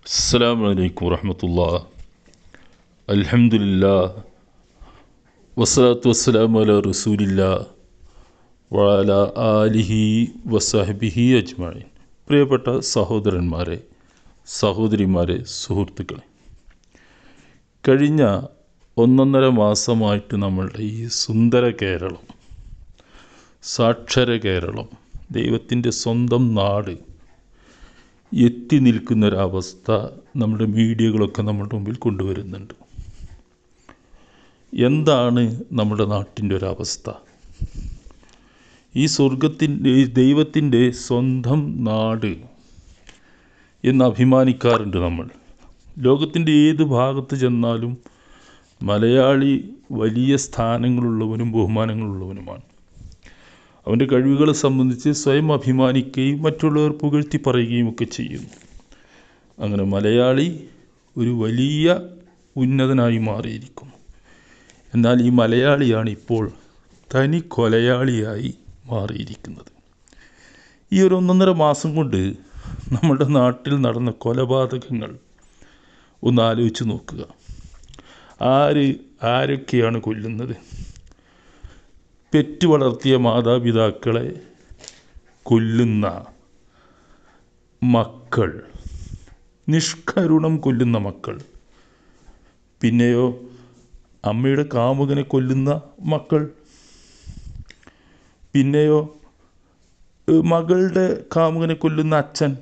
السلام عليكم ورحمة الله الحمد لله والصلاة والسلام على رسول الله وعلى آله وصحبه أجمعين പ്രിയപ്പെട്ട സഹോദരന്മാരെ സഹോദരിമാരെ സുഹൃത്തുക്കളെ കഴിഞ്ഞ ഒന്നൊന്നര മാസമായിട്ട് നമ്മളുടെ ഈ സുന്ദര കേരളം സാക്ഷര കേരളം ദൈവത്തിൻ്റെ സ്വന്തം നാട് എത്തി നിൽക്കുന്നൊരവസ്ഥ നമ്മുടെ മീഡിയകളൊക്കെ നമ്മുടെ മുമ്പിൽ കൊണ്ടുവരുന്നുണ്ട്. എന്താണ് നമ്മുടെ നാട്ടിന്റെ ഒരവസ്ഥ? ഈ സ്വർഗത്തിന്റെ ദൈവത്തിന്റെ സ്വന്തം നാട് എന്ന് അഭിമാനിക്കാറുണ്ട് നമ്മൾ. ലോകത്തിന്റെ ഏത് ഭാഗത്ത് ചെന്നാലും മലയാളി വലിയ സ്ഥാനങ്ങളുള്ളവനും ബഹുമാനങ്ങളുള്ളവനുമാണ്. അവന്റെ കഴിവുകളെ സംബന്ധിച്ച് സ്വയം അഭിമാനിക്കുകയും മറ്റുള്ളവർ പുകഴ്ത്തി പറയുകയും ഒക്കെ ചെയ്യുന്നു അങ്ങനെ മലയാളി ഒരു വലിയ ഉന്നതനായി മാറിയിരിക്കുന്നു എന്നാൽ ഈ മലയാളിയാണ് ഇപ്പോൾ തനി കൊലയാളിയായി മാറിയിരിക്കുന്നത്. ഈ ഒരു ഒന്നൊന്നര മാസം കൊണ്ട് നമ്മുടെ നാട്ടിൽ നടന്ന കൊലപാതകങ്ങൾ ഒന്ന് ആലോചിച്ച് നോക്കുക. ആര് ആരൊക്കെയാണ് കൊല്ലുന്നത്? പെറ്റു വളർത്തിയ മാതാപിതാക്കളെ കൊല്ലുന്ന മക്കൾ നിഷ്കരുണം കൊല്ലുന്ന മക്കൾ പിന്നെയോ അമ്മയുടെ കാമുകനെ കൊല്ലുന്ന മക്കൾ പിന്നെയോ മകളുടെ കാമുകനെ കൊല്ലുന്ന അച്ഛൻ.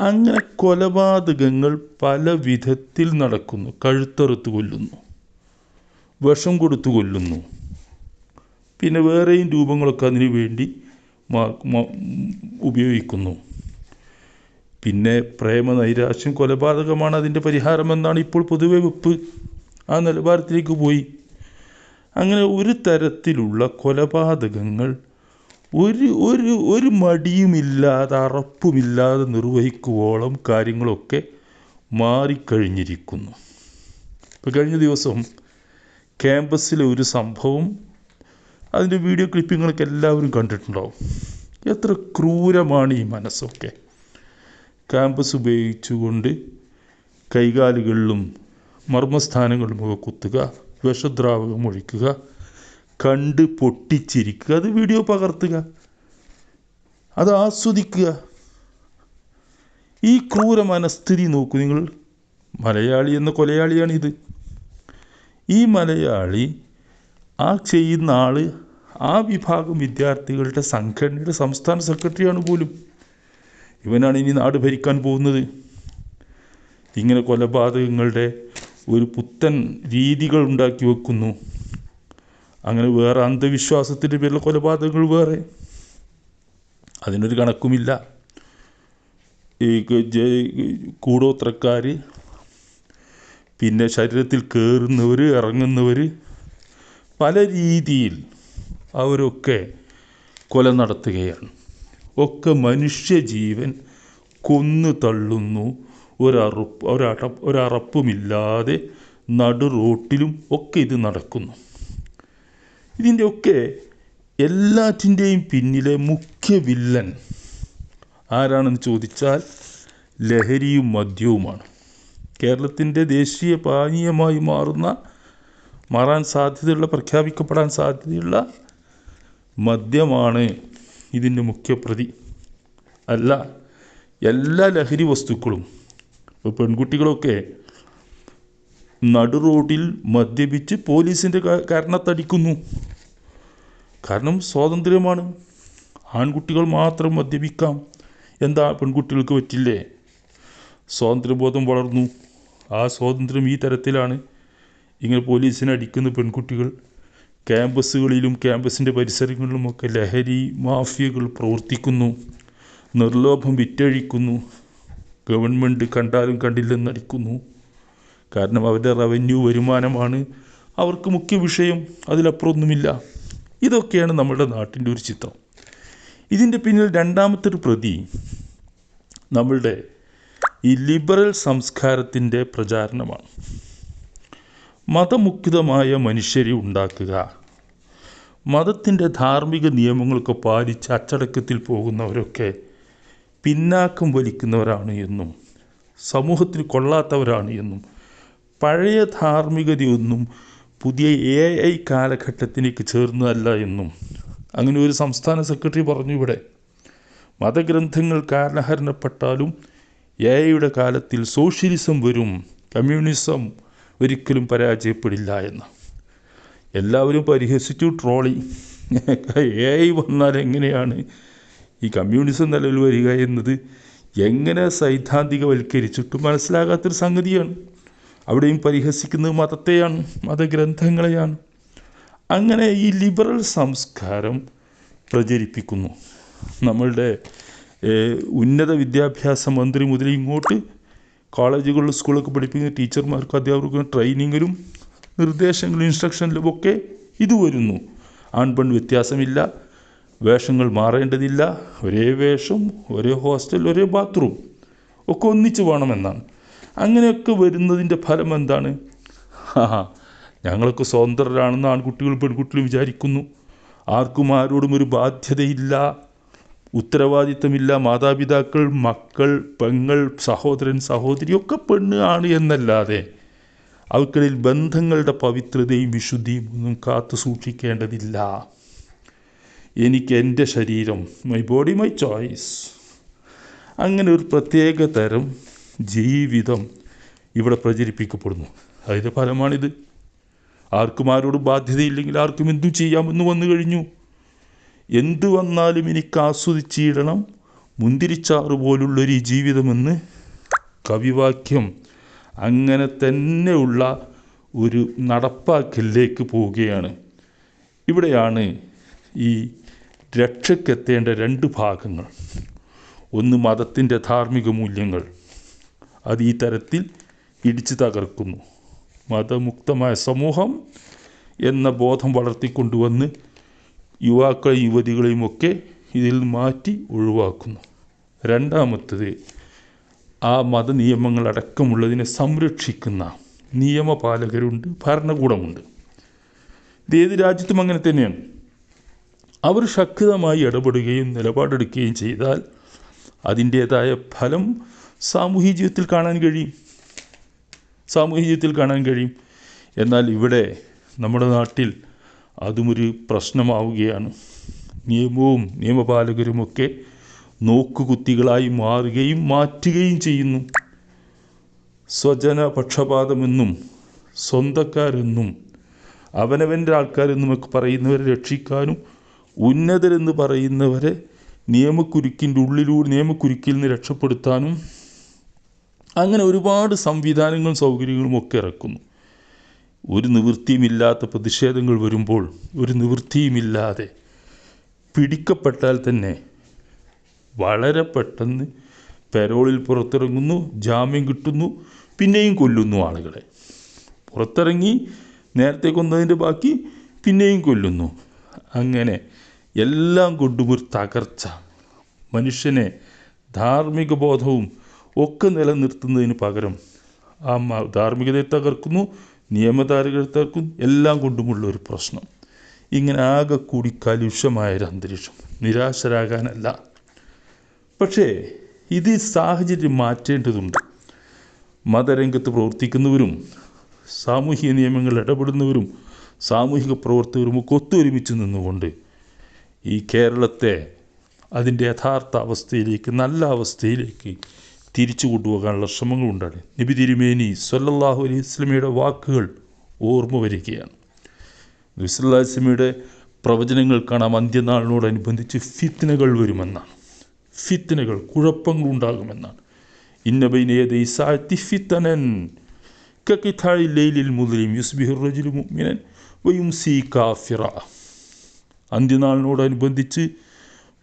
അങ്ങനെ കൊലപാതകങ്ങൾ പല വിധത്തിൽ നടക്കുന്നു. കഴുത്തറുത്ത് കൊല്ലുന്നു വിഷം കൊടുത്തു കൊല്ലുന്നു. പിന്നെ വേറെയും രൂപങ്ങളൊക്കെ അതിനു വേണ്ടി ഉപയോഗിക്കുന്നു. പിന്നെ പ്രേമ നൈരാശ്യം കൊലപാതകമാണ് അതിന്റെ പരിഹാരമെന്നാണ് ഇപ്പോൾ പൊതുവെ വെപ്പ്. ആ നിലവാരത്തിലേക്ക് പോയി. അങ്ങനെ ഒരു തരത്തിലുള്ള കൊലപാതകങ്ങൾ ഒരു ഒരു ഒരു മടിയുമില്ലാതെ അറപ്പുമില്ലാതെ നിർവഹിക്കുവോളം കാര്യങ്ങളൊക്കെ മാറിക്കഴിഞ്ഞിരിക്കുന്നു. ഇപ്പോൾ കഴിഞ്ഞ ദിവസം ക്യാമ്പസിലെ ഒരു സംഭവം അതിന്റെ വീഡിയോ ക്ലിപ്പിങ്ങുകളൊക്കെ എല്ലാവരും കണ്ടിട്ടുണ്ടാവും. എത്ര ക്രൂരമാണ് ഈ മനസ്സൊക്കെ. ക്യാമ്പസ് ഉപയോഗിച്ചുകൊണ്ട് കൈകാലുകളിലും മർമ്മസ്ഥാനങ്ങളിലുമൊക്കെ കുത്തുക വിഷദ്രാവകം ഒഴിക്കുക കണ്ട് പൊട്ടിച്ചിരിക്കുക അത് വീഡിയോ പകർത്തുക അത് ആസ്വദിക്കുക. ഈ ക്രൂര മനസ്ഥിതി നോക്കൂ നിങ്ങൾ. മലയാളി എന്ന കൊലയാളിയാണിത്. ഈ മലയാളി ആ ചെയ്യുന്ന ആൾ ആ വിഭാഗം വിദ്യാർത്ഥികളുടെ സംഘടനയുടെ സംസ്ഥാന സെക്രട്ടറിയാണ് പോലും. ഇവനാണ് ഇനി നാട് ഭരിക്കാൻ പോകുന്നത്. ഇങ്ങനെ കൊലപാതകങ്ങളുടെ ഒരു പുത്തൻ രീതികൾ ഉണ്ടാക്കി വെക്കുന്നു. അങ്ങനെ വേറെ അന്ധവിശ്വാസത്തിന്റെ പേരിൽ കൊലപാതകങ്ങൾ വേറെ. അതിനൊരു കണക്കുമില്ല. ഈ കൂടോത്രക്കാർ പിന്നെ ശരീരത്തിൽ കയറുന്നവർ ഇറങ്ങുന്നവർ പല രീതിയിൽ അവരൊക്കെ കൊല നടത്തുകയാണ്. ഒക്കെ മനുഷ്യജീവൻ കൊന്നു തള്ളുന്നു. ഒരറുപ്പ് ഒരട ഒരറപ്പുമില്ലാതെ നടു റോട്ടിലും ഒക്കെ ഇത് നടക്കുന്നു. ഇതിന്റെയൊക്കെ എല്ലാറ്റിന്റെയും പിന്നിലെ മുഖ്യ വില്ലൻ ആരാണെന്ന് ചോദിച്ചാൽ ലഹരിയും മദ്യവുമാണ്. കേരളത്തിന്റെ ദേശീയ പാനീയമായി മാറുന്ന മാറാൻ സാധ്യതയുള്ള പ്രഖ്യാപിക്കപ്പെടാൻ സാധ്യതയുള്ള മദ്യമാണ് ഇതിന്റെ മുഖ്യപ്രതി. അല്ല എല്ലാ ലഹരി വസ്തുക്കളും ഇപ്പോൾ പെൺകുട്ടികളൊക്കെ നടു റോഡിൽ മദ്യപിച്ച് പോലീസിന്റെ കാരണത്തടിക്കുന്നു. കാരണം സ്വാതന്ത്ര്യമാണ്. ആൺകുട്ടികൾ മാത്രം മദ്യപിക്കാം. എന്താ പെൺകുട്ടികൾക്ക് പറ്റില്ലേ? സ്വാതന്ത്ര്യബോധം വളർന്നു. ആ സ്വാതന്ത്ര്യം ഈ തരത്തിലാണ് ഇങ്ങനെ പോലീസിനെ അടിക്കുന്ന പെൺകുട്ടികൾ. ക്യാമ്പസുകളിലും ക്യാമ്പസിന്റെ പരിസരങ്ങളിലുമൊക്കെ ലഹരി മാഫിയകൾ പ്രവർത്തിക്കുന്നു. നിർലോഭം വിറ്റഴിക്കുന്നു. ഗവൺമെന്റ് കണ്ടാലും കണ്ടില്ലെന്ന് അടിക്കുന്നു കാരണം അവരുടെ റവന്യൂ വരുമാനമാണ് അവർക്ക് മുഖ്യ വിഷയം അതിലപ്പുറമൊന്നുമില്ല ഇതൊക്കെയാണ് നമ്മുടെ നാട്ടിന്റെ ഒരു ചിത്രം. ഇതിന്റെ പിന്നിൽ രണ്ടാമത്തെ ഒരു പ്രതി നമ്മളുടെ ഈ ലിബറൽ സംസ്കാരത്തിന്റെ പ്രചാരണമാണ്. മതമുക്തമായ മനുഷ്യരെ ഉണ്ടാക്കുക. മതത്തിന്റെ ധാർമ്മിക നിയമങ്ങളൊക്കെ പാലിച്ച് അച്ചടക്കത്തിൽ പോകുന്നവരൊക്കെ പിന്നാക്കം വലിക്കുന്നവരാണ് എന്നും സമൂഹത്തിൽ കൊള്ളാത്തവരാണ് എന്നും പഴയ ധാർമ്മികതയൊന്നും പുതിയ എ ഐ കാലഘട്ടത്തിലേക്ക് ചേർന്നതല്ല എന്നും. അങ്ങനെ ഒരു സംസ്ഥാന സെക്രട്ടറി പറഞ്ഞു ഇവിടെ മതഗ്രന്ഥങ്ങൾ കാരണഹരണപ്പെട്ടാലും എ ഐയുടെ കാലത്തിൽ സോഷ്യലിസം വരും കമ്മ്യൂണിസം ഒരിക്കലും പരാജയപ്പെടില്ല എന്ന്. എല്ലാവരും പരിഹസിച്ചു ട്രോളി. എ ഐ വന്നാൽ എങ്ങനെയാണ് ഈ കമ്മ്യൂണിസം നിലവിൽ വരിക എന്നത്? എങ്ങനെ സൈദ്ധാന്തികവൽക്കരിച്ചിട്ടും മനസ്സിലാകാത്തൊരു സംഗതിയാണ്. അവിടെയും പരിഹസിക്കുന്നത് മതത്തെയാണ് മതഗ്രന്ഥങ്ങളെയാണ്. അങ്ങനെ ഈ ലിബറൽ സംസ്കാരം പ്രചരിപ്പിക്കുന്നു. നമ്മളുടെ ഉന്നത വിദ്യാഭ്യാസ മന്ത്രി മുതൽ ഇങ്ങോട്ട് കോളേജുകളിലും സ്കൂളൊക്കെ പഠിപ്പിക്കുന്ന ടീച്ചർമാർക്കും അധ്യാപകർക്കും ട്രെയിനിങ്ങിലും നിർദ്ദേശങ്ങളും ഇൻസ്ട്രക്ഷനിലും ഒക്കെ ഇത് വരുന്നു. ആൺപെൺ വ്യത്യാസമില്ല. വേഷങ്ങൾ മാറേണ്ടതില്ല. ഒരേ വേഷം ഒരേ ഹോസ്റ്റൽ ഒരേ ബാത്റൂം ഒക്കെ ഒന്നിച്ച് വേണമെന്നാണ്. അങ്ങനെയൊക്കെ വരുന്നതിന്റെ ഫലം എന്താണ്? ആ ഞങ്ങളൊക്കെ സ്വതന്ത്രരാണെന്ന് ആൺകുട്ടികളും പെൺകുട്ടികളും വിചാരിക്കുന്നു. ആർക്കും ആരോടും ഒരു ബാധ്യതയില്ല. ഉത്തരവാദിത്തമില്ല. മാതാപിതാക്കൾ മക്കൾ പെങ്ങൾ സഹോദരൻ സഹോദരി ഒക്കെ പെണ്ണ് ആണ് എന്നല്ലാതെ അവർക്കിടയിൽ ബന്ധങ്ങളുടെ പവിത്രതയും വിശുദ്ധിയും ഒന്നും കാത്തു സൂക്ഷിക്കേണ്ടതില്ല. എനിക്ക് എന്റെ ശരീരം മൈ ബോഡി മൈ ചോയ്സ് അങ്ങനെ ഒരു പ്രത്യേക തരം ജീവിതം ഇവിടെ പ്രചരിപ്പിക്കപ്പെടുന്നു. അതിന്റെ ഫലമാണിത്. ആർക്കും ആരോടും ബാധ്യതയില്ലെങ്കിൽ ആർക്കും എന്തും ചെയ്യാമെന്ന് വന്നു കഴിഞ്ഞു. എന്തു വന്നാലും എനിക്ക് ആസ്വദിച്ചിടണം. മുന്തിരിച്ചാറ് പോലുള്ളൊരു ജീവിതമെന്ന് കവിവാക്യം അങ്ങനെ തന്നെയുള്ള ഒരു നടപ്പാക്കലിലേക്ക് പോവുകയാണ്. ഇവിടെയാണ് ഈ രക്ഷയ്ക്കെത്തേണ്ട രണ്ട് ഭാഗങ്ങൾ. ഒന്ന് മതത്തിന്റെ ധാർമ്മിക മൂല്യങ്ങൾ. അത് ഈ തരത്തിൽ ഇടിച്ചു തകർക്കുന്നു. മതമുക്തമായ സമൂഹം എന്ന ബോധം വളർത്തിക്കൊണ്ടുവന്ന് യുവാക്കളെയും യുവതികളെയും ഒക്കെ ഇതിൽ മാറ്റി ഒഴിവാക്കുന്നു. രണ്ടാമത്തത് ആ മതനിയമങ്ങൾ അടക്കമുള്ളതിനെ സംരക്ഷിക്കുന്ന നിയമപാലകരുണ്ട് ഭരണകൂടമുണ്ട്. ഇത് ഏത് രാജ്യത്തും അങ്ങനെ തന്നെയാണ്. അവർ ശക്തമായി ഇടപെടുകയും നിലപാടെടുക്കുകയും ചെയ്താൽ അതിന്റേതായ ഫലം സാമൂഹ്യ ജീവിതത്തിൽ കാണാൻ കഴിയും. സാമൂഹ്യ ജീവിതത്തിൽ കാണാൻ കഴിയും. എന്നാൽ ഇവിടെ നമ്മുടെ നാട്ടിൽ അതുമൊരു പ്രശ്നമാവുകയാണ്. നിയമവും നിയമപാലകരുമൊക്കെ നോക്കുകുത്തികളായി മാറുകയും മാറ്റുകയും ചെയ്യുന്നു. സ്വജന പക്ഷപാതമെന്നും സ്വന്തക്കാരെന്നും അവനവന്റെ ആൾക്കാരെന്നുമൊക്കെ പറയുന്നവരെ രക്ഷിക്കാനും ഉന്നതരെന്ന് പറയുന്നവരെ നിയമക്കുരുക്കിന്റെ ഉള്ളിലൂടെ നിയമക്കുരുക്കിൽ നിന്ന് രക്ഷപ്പെടുത്താനും അങ്ങനെ ഒരുപാട് സംവിധാനങ്ങളും സൗകര്യങ്ങളും ഒക്കെ ഇറക്കുന്നു. ഒരു നിവൃത്തിയുമില്ലാത്ത പ്രതിഷേധങ്ങൾ വരുമ്പോൾ ഒരു നിവൃത്തിയുമില്ലാതെ പിടിക്കപ്പെട്ടാൽ തന്നെ വളരെ പെട്ടെന്ന് പെരോളിൽ പുറത്തിറങ്ങുന്നു ജാമ്യം കിട്ടുന്നു പിന്നെയും കൊല്ലുന്നു ആളുകളെ. പുറത്തിറങ്ങി നേരത്തെ കൊന്നതിന്റെ ബാക്കി പിന്നെയും കൊല്ലുന്നു. അങ്ങനെ എല്ലാം കൊണ്ടും ഒരു തകർച്ച. മനുഷ്യനെ ധാർമ്മിക ബോധവും ഒക്കെ നിലനിർത്തുന്നതിന് പകരം ആ ധാർമ്മികതയെ തകർക്കുന്നു നിയമധാരകരെ എല്ലാം കൊണ്ടുമുള്ള ഒരു പ്രശ്നം. ഇങ്ങനെ ആകെ കൂടി കലുഷമായൊരു അന്തരീക്ഷം. നിരാശരാകാനല്ല. പക്ഷേ ഇത് സാഹചര്യം മാറ്റേണ്ടതുണ്ട്. മതരംഗത്ത് പ്രവർത്തിക്കുന്നവരും സാമൂഹിക നിയമങ്ങളിൽ ഇടപെടുന്നവരും സാമൂഹിക പ്രവർത്തകരും ഒക്കെ ഒത്തൊരുമിച്ച് നിന്നുകൊണ്ട് ഈ കേരളത്തെ അതിന്റെ യഥാർത്ഥ അവസ്ഥയിലേക്ക് നല്ല അവസ്ഥയിലേക്ക് തിരിച്ചു കൊണ്ടുപോകാനുള്ള ശ്രമങ്ങളുണ്ടാണ്. നബി തിരുമേനി സല്ലല്ലാഹു അലൈഹി വസല്ലമയുടെ വാക്കുകൾ ഓർമ്മ വരികയാണ്. നബി സല്ലല്ലാഹു അലൈഹി പ്രവചനങ്ങൾ കാണാം. അന്ത്യനാളിനോടനുബന്ധിച്ച് ഫിത്നകൾ വരുമെന്നാണ്. ഫിത്നകൾ കുഴപ്പങ്ങൾ ഉണ്ടാകുമെന്നാണ്. ലൈലിൽ യുസ്ബിഹുർ മുഅ്മിനൻ കാഫിറ. അന്ത്യനാളിനോടനുബന്ധിച്ച്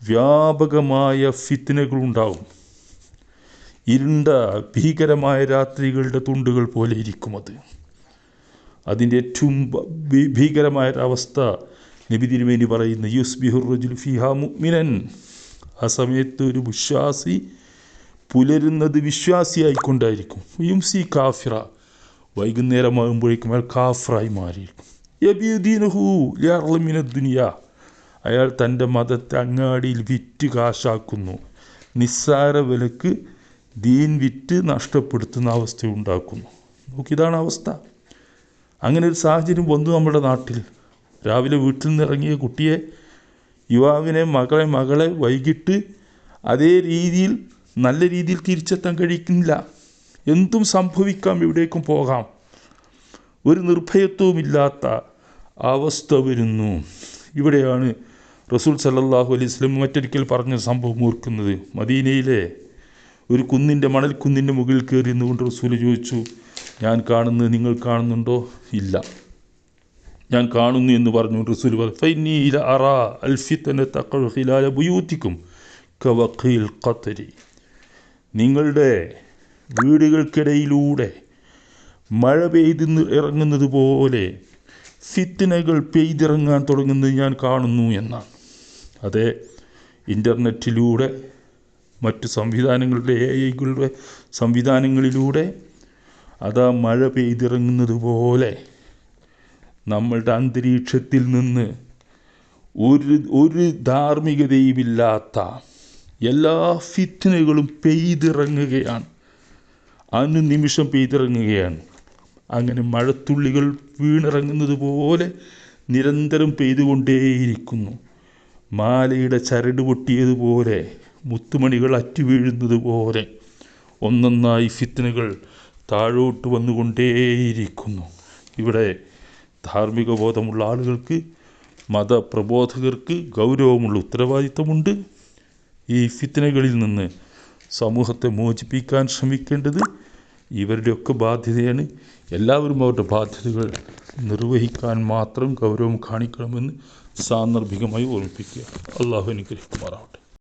വ്യാപകമായ ഫിത്നകളുണ്ടാകും ഇരുണ്ട ഭീകരമായ രാത്രികളുടെ തുണ്ടുകൾ പോലെ ഇരിക്കും അത്. അതിന്റെ ഏറ്റവും ഭീകരമായ ഒരവസ്ഥ നബി തിരുമേനി പറയുന്ന യുസ്ബിഹുർ റജുൽ ഫിഹാ മുഅ്മിനൻ. ആ സമയത്ത് ഒരു വിശ്വാസി പുലരുന്നത് വിശ്വാസിയായിക്കൊണ്ടായിരിക്കും. യുംസി കാഫിറ. വൈകുന്നേരമാകുമ്പോഴേക്കും അയാൾ കാഫറായി മാറിയിരിക്കും. ദുനിയ. അയാൾ തന്റെ മതത്തെ അങ്ങാടിയിൽ വിറ്റ് കാശാക്കുന്നു. നിസ്സാര വിലക്ക് ദീൻ വിറ്റ് നഷ്ടപ്പെടുത്തുന്ന അവസ്ഥ ഉണ്ടാക്കുന്നു. നോക്കിയതാണ് അവസ്ഥ. അങ്ങനെ ഒരു സാഹചര്യം വന്നു നമ്മുടെ നാട്ടിൽ. രാവിലെ വീട്ടിൽ നിന്ന് ഇറങ്ങിയ കുട്ടിയെ യുവാവിനെ മകളെ മകളെ വൈകിട്ട് അതേ രീതിയിൽ നല്ല രീതിയിൽ തിരിച്ചെത്താൻ കഴിക്കുന്നില്ല എന്തും സംഭവിക്കാം എവിടേക്കും പോകാം. ഒരു നിർഭയത്വവുമില്ലാത്ത അവസ്ഥ വരുന്നു. ഇവിടെയാണ് റസൂൽ സല്ലാഹു അലൈഹി വസല്ലം മറ്റൊരിക്കൽ പറഞ്ഞ സംഭവം ഓർക്കുന്നത്. മദീനയിലെ ഒരു കുന്നിന്റെ മണൽക്കുന്നിന്റെ മുകളിൽ കയറി നിന്നുകൊണ്ട് റസൂൽ ചോദിച്ചു ഞാൻ കാണുന്നത് നിങ്ങൾ കാണുന്നുണ്ടോ? ഇല്ല. ഞാൻ കാണുന്നു എന്ന് പറഞ്ഞു റസൂൽ പറഞ്ഞു നിങ്ങളുടെ വീടുകൾക്കിടയിലൂടെ മഴ പെയ്ത് ഇറങ്ങുന്നത് പോലെ ഫിത്തിനകൾ പെയ്തിറങ്ങാൻ തുടങ്ങുന്നത് ഞാൻ കാണുന്നു എന്നാണ്. അതെ ഇന്റർനെറ്റിലൂടെ മറ്റ് സംവിധാനങ്ങളുടെ എ ഐകളുടെ സംവിധാനങ്ങളിലൂടെ അതാ മഴ പെയ്തിറങ്ങുന്നത് പോലെ നമ്മളുടെ അന്തരീക്ഷത്തിൽ നിന്ന് ഒരു ഒരു ധാർമ്മികതയുമില്ലാത്ത എല്ലാ ഫിത്തിനകളും പെയ്തിറങ്ങുകയാണ്. അനുനിമിഷം പെയ്തിറങ്ങുകയാണ്. അങ്ങനെ മഴത്തുള്ളികൾ വീണിറങ്ങുന്നത് പോലെ നിരന്തരം പെയ്തുകൊണ്ടേയിരിക്കുന്നു. മാലയുടെ ചരട് പൊട്ടിയതുപോലെ മുത്തുമണികൾ അറ്റുവീഴുന്നത് പോലെ ഒന്നൊന്നായി ഫിത്തിനുകൾ താഴോട്ട് വന്നുകൊണ്ടേയിരിക്കുന്നു. ഇവിടെ ധാർമ്മിക ബോധമുള്ള ആളുകൾക്ക് മതപ്രബോധകർക്ക് ഗൗരവമുള്ള ഉത്തരവാദിത്തമുണ്ട് ഈ ഫിത്തനകളിൽ നിന്ന് സമൂഹത്തെ മോചിപ്പിക്കാൻ ശ്രമിക്കേണ്ടത് ഇവരുടെയൊക്കെ ബാധ്യതയാണ്. എല്ലാവരും അവരുടെ ബാധ്യതകൾ നിർവഹിക്കാൻ മാത്രം ഗൗരവം കാണിക്കണമെന്ന് സാന്ദർഭികമായി ഓർമ്മിപ്പിക്കുക. അള്ളാഹു അനുഗ്രഹിക്കുമാറാവട്ടെ.